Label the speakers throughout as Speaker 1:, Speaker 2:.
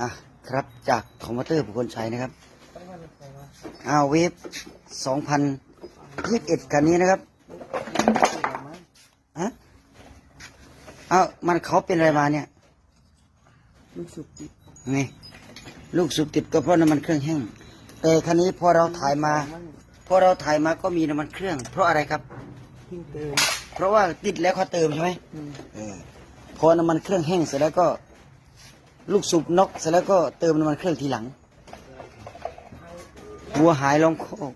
Speaker 1: อะครับจากคอมพิวเตอร์บุคคลชัยนะครับอ้าวเวฟสองพันยี่สิบเอ็ดกันนี้นะครับฮะอ้าวมันเขาเป็นอะไรมาเนี่ย
Speaker 2: ลูกสุกติด
Speaker 1: ไงลูกสูบติดก็เพราะน้ำมันเครื่องแห้ง แต่คันนี้พอเราถ่ายมา พอเราถ่ายมาก็มีน้ำมันเครื่อง เพราะอะไรครับ
Speaker 2: เพิ่งเติม
Speaker 1: เพราะว่าติดแล้วเขาเติมใช่ไหม
Speaker 2: อืม
Speaker 1: เออพอน้ำมันเครื่องแห้งเสร็จแล้วก็ ลูกสูบนอกเสร็จแล้วก็เติมน้ำมันเครื่องทีหลังวัวหายลองโคก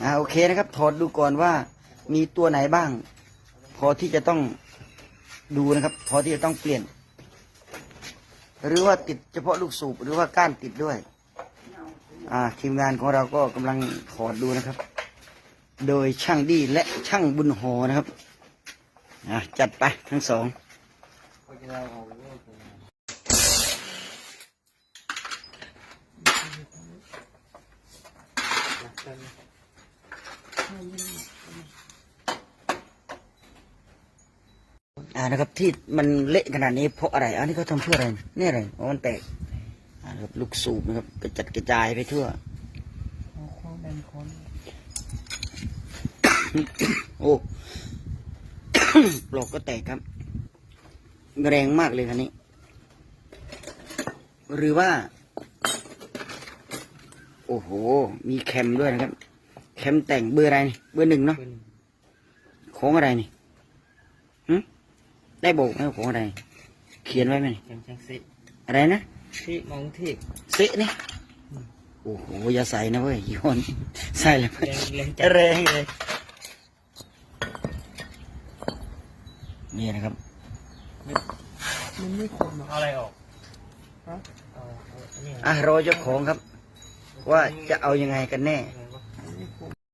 Speaker 1: อ่าโอเคนะครับ ถอดดูก่อนว่ามีตัวไหนบ้าง พอที่จะต้องดูนะครับ พอที่จะต้องเปลี่ยน หรือว่าติดเฉพาะลูกสูบหรือว่าก้านติดด้วย อ่าทีมงานของเราก็กำลังถอดดูนะครับ โดยช่างดีและช่างบุญโหนะครับ อะจัดไปทั้งสองอ่านะครับที่มันเละขนาดนี้เพราะอะไร อันนี้เขาทำเพื่ออะไรเนี่ยอะไรอ๋อมันแตกอ่านะครับลูกสูบนะครับกระจัดกระจายไปทั่ว
Speaker 2: เอาข้อแบนคอน
Speaker 1: โอ้ ปลอกก็แตกครับ แรงมากเลยคันนี้ หรือว่า โอ้โห มีแคมด้วยนะครับ แคมแต่งเบอร์อะไรนี่เบอร์หนึ่งเนาะ
Speaker 2: เป็น
Speaker 1: ของอะไรนี่หึได้บอกไหมว่าของอะไร เขียนไว้ไหมนี่
Speaker 2: จังจังสิ
Speaker 1: อะไรนะ
Speaker 2: ที่มองที่
Speaker 1: เซะนี่โอ้โหอย่าใส่นะเว้ยโยนใส่เลย
Speaker 2: แรงแรงจัด
Speaker 1: แรงเลย นี่นะครับ
Speaker 2: มันไม่คมหรอก
Speaker 3: เอาอะไรออก
Speaker 2: ฮะ
Speaker 3: เอาเอาอันนี้
Speaker 1: อะรอเจ้าของครับ ว่าจะเอายังไงกันแน่
Speaker 3: เออ